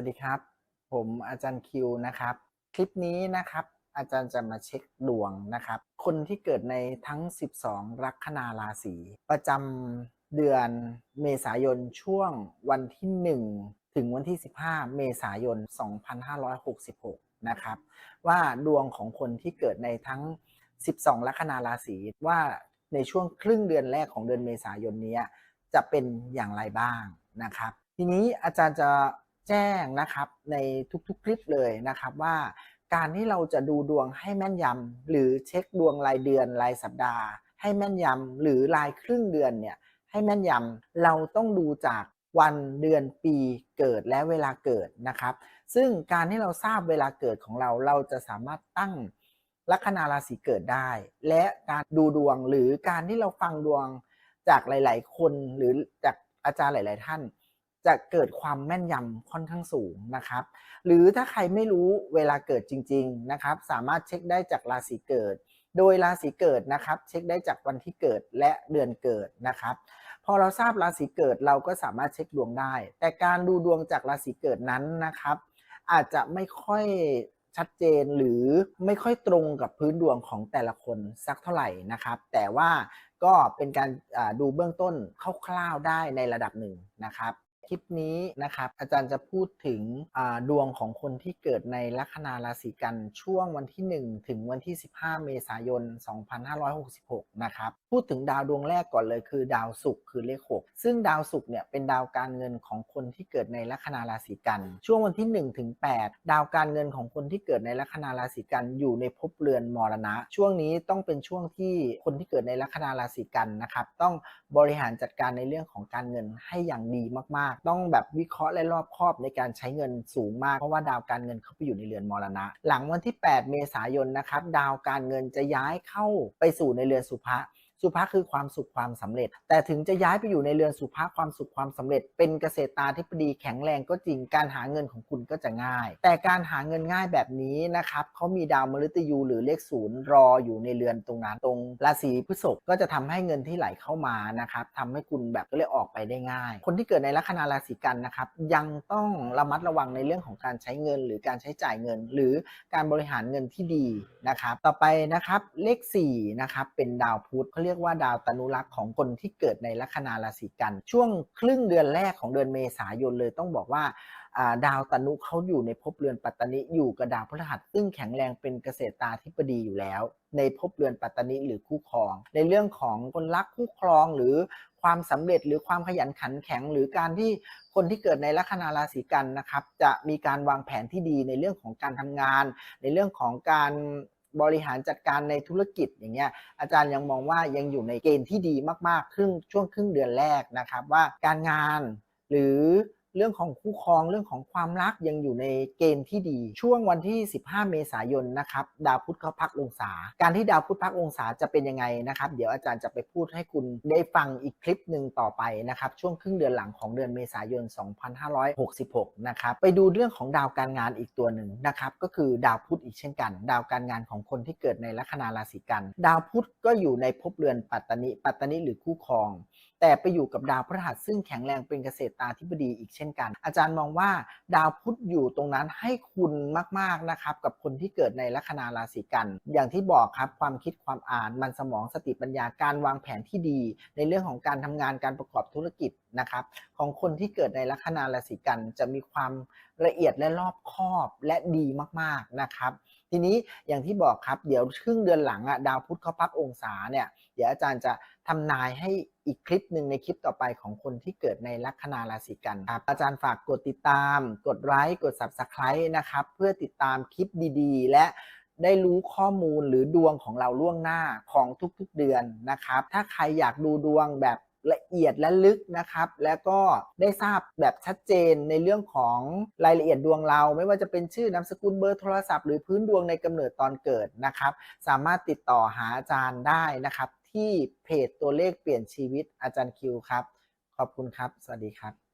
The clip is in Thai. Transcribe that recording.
วัสดีครับ ผมอาจารย์คิวนะครับ คลิปนี้นะครับ อาจารย์จะมาเช็คดวงนะครับ คนที่เกิดในทั้ง 12 ลัคนาราศีประจำเดือนเมษายนช่วงวันที่ 1 ถึงวันที่ 15 เมษายน 2566 นะครับ ว่าดวงของคนที่เกิดในทั้ง 12 ลัคนาราศีว่าในช่วงครึ่งเดือนแรกของเดือนเมษายนนี้จะเป็นอย่างไรบ้างนะครับ ทีนี้อาจารย์จะ แจ้งนะครับในทุกๆคลิปเลยนะครับว่าการที่เราจะดูดวงให้แม่นยำหรือเช็คดวงรายเดือนรายสัปดาห์ ให้แม่นยำหรือรายครึ่งเดือนเนี่ยให้แม่นยำเราต้องดูจากวันเดือนปีเกิดและเวลาเกิดนะครับ ซึ่งการที่เราทราบเวลาเกิดของเราเราจะสามารถตั้งลัคนาราศีเกิดได้ และการดูดวงหรือการที่เราฟังดวงจากหลาย ๆ คนหรือจากอาจารย์หลาย ๆ ท่าน จะเกิดความแม่นยำค่อนข้างสูงนะครับ หรือถ้าใครไม่รู้เวลาเกิดจริง ๆนะครับ สามารถเช็คได้จากราศีเกิด โดยราศีเกิดนะครับ เช็คได้จากวันที่เกิดและเดือนเกิดนะครับ พอเราทราบราศีเกิดเราก็สามารถเช็คดวงได้ แต่การดูดวงจากราศีเกิดนั้นนะครับ อาจจะไม่ค่อยชัดเจนหรือไม่ค่อยตรงกับพื้นดวงของแต่ละคนสักเท่าไหร่นะครับ แต่ว่าก็เป็นการดูเบื้องต้นคร่าวๆได้ในระดับหนึ่งนะครับ คลิปนี้นะครับอาจารย์จะพูดถึงดวงของคนที่เกิดในลัคนาราศีกันช่วงวันที่ 1 ถึงวันที่ 15 เมษายน 2566 นะครับ พูดถึงดาวดวงแรกก่อนเลยคือดาวศุกร์คือเลข 6 ซึ่งดาวศุกร์เนี่ยเป็นดาวการเงินของคนที่เกิดในลัคนาราศีกัน ช่วงวันที่ 1 ถึง 8 ดาวการเงินของคนที่เกิดในลัคนาราศีกันอยู่ในภพเรือนมรณะ ช่วงนี้ต้องเป็นช่วงที่คนที่เกิดในลัคนาราศีกันนะครับต้องบริหารจัดการในเรื่องของการเงินให้อย่างดีมากๆต้องแบบวิเคราะห์และรอบคอบในการใช้เงินสูงมาก เพราะว่าดาวการเงินเขาไปอยู่ในเรือนมรณะ หลังวันที่ 8 เมษายนนะครับดาวการเงินจะย้ายเข้าไปสู่ในเรือนสุภะ สุภะคือความสุขความสำเร็จ แต่ถึงจะย้ายไปอยู่ในเรือนสุภะความสุขความสำเร็จ เป็นเกษตรตาธิปดีแข็งแรงก็จริง การหาเงินของคุณก็จะง่าย แต่การหาเงินง่ายแบบนี้นะครับเขามีดาวมฤตยูหรือเลขศูนย์รออยู่ในเรือนตรงนั้นตรงราศีพฤษภก็จะทำให้เงินที่ไหลเข้ามานะครับทำให้คุณแบบก็เลยออกไปได้ง่าย คนที่เกิดในลัคนาราศีกันนะครับยังต้องระมัดระวังในเรื่องของการใช้เงิน หรือการใช้จ่ายเงิน หรือการบริหารเงินที่ดีนะครับต่อไปนะครับเลข4นะครับเป็นดาวพุธเขาเรียกรียกว่าดาวตนุรักษ์ของคนที่เกิดในลัคนาราศีกัน ช่วงครึ่งเดือนแรกของเดือนเมษายนเลยต้องบอกว่าดาวตนุเขาอยู่ในภพเรือนปัตตนิอยู่กับดาวพฤหัสซึ่งแข็งแรงเป็นเกษตราธิปดีอยู่แล้ว ในภพเรือนปัตตนิหรือคู่ครอง ในเรื่องของคนรักคู่ครองหรือความสำเร็จหรือความขยันขันแข็ง หรือการที่คนที่เกิดในลัคนาราศีกันนะครับ จะมีการวางแผนที่ดีในเรื่องของการทำงาน ในเรื่องของการ บริหารจัดการในธุรกิจอย่างเงี้ยอาจารย์ยังมองว่ายังอยู่ในเกณฑ์ที่ดีมากๆครึ่งช่วงครึ่งเดือนแรกนะครับว่าการงานหรือ เรื่องของคู่ครองเรื่องของความรักยังอยู่ในเกณฑ์ที่ดี ช่วงวันที่ 15 เมษายนนะครับดาวพุธเขาพักองศา การที่ดาวพุธพักองศาจะเป็นยังไงนะครับเดี๋ยวอาจารย์จะไปพูดให้คุณได้ฟังอีกคลิปหนึ่งต่อไปนะครับช่วงครึ่งเดือนหลังของเดือนเมษายน 2566 นะครับไปดูเรื่องของดาวการงานอีกตัวหนึ่งนะครับก็คือดาวพุธอีกเช่นกัน ดาวการงานของคนที่เกิดในลัคนาราศีกัน ดาวพุธก็อยู่ในภพเรือนปัตตนิปัตตนิหรือคู่ครอง แต่ไปอยู่กับดาวพฤหัสซึ่งแข็งแรงเป็นเกษตรตาธิบดีอีกเช่นกัน อาจารย์มองว่าดาวพุธอยู่ตรงนั้นให้คุณมากๆนะครับกับคนที่เกิดในลัคนาราศีกัน อย่างที่บอกครับความคิดความอ่านมันสมองสติปัญญาการวางแผนที่ดี ในเรื่องของการทำงานการประกอบธุรกิจนะครับของคนที่เกิดในลัคนาราศีกันจะมีความละเอียดและรอบคอบและดีมากๆนะครับ ทีนี้อย่างที่บอกครับเดี๋ยวครึ่งเดือนหลังอะดาวพุธเขาพักองศาเนี่ยเดี๋ยวอาจารย์จะทำนายให้อีกคลิปหนึ่งในคลิปต่อไปของคนที่เกิดในลัคนาราศีกันครับอาจารย์ฝากกดติดตาม กดไลค์กด Subscribe นะครับเพื่อติดตามคลิปดีๆ และได้รู้ข้อมูลหรือดวงของเราล่วงหน้าของทุกๆเดือนนะครับ ถ้าใครอยากดูดวงแบบ เอียดและลึกนะครับ แล้วก็ได้ทราบแบบชัดเจนในเรื่องของรายละเอียดดวงเรา ไม่ว่าจะเป็นชื่อนามสกุลเบอร์โทรศัพท์หรือพื้นดวงในกำเนิดตอนเกิดนะครับ สามารถติดต่อหาอาจารย์ได้นะครับ ที่เพจตัวเลขเปลี่ยนชีวิตอาจารย์คิวครับ ขอบคุณครับ สวัสดีครับ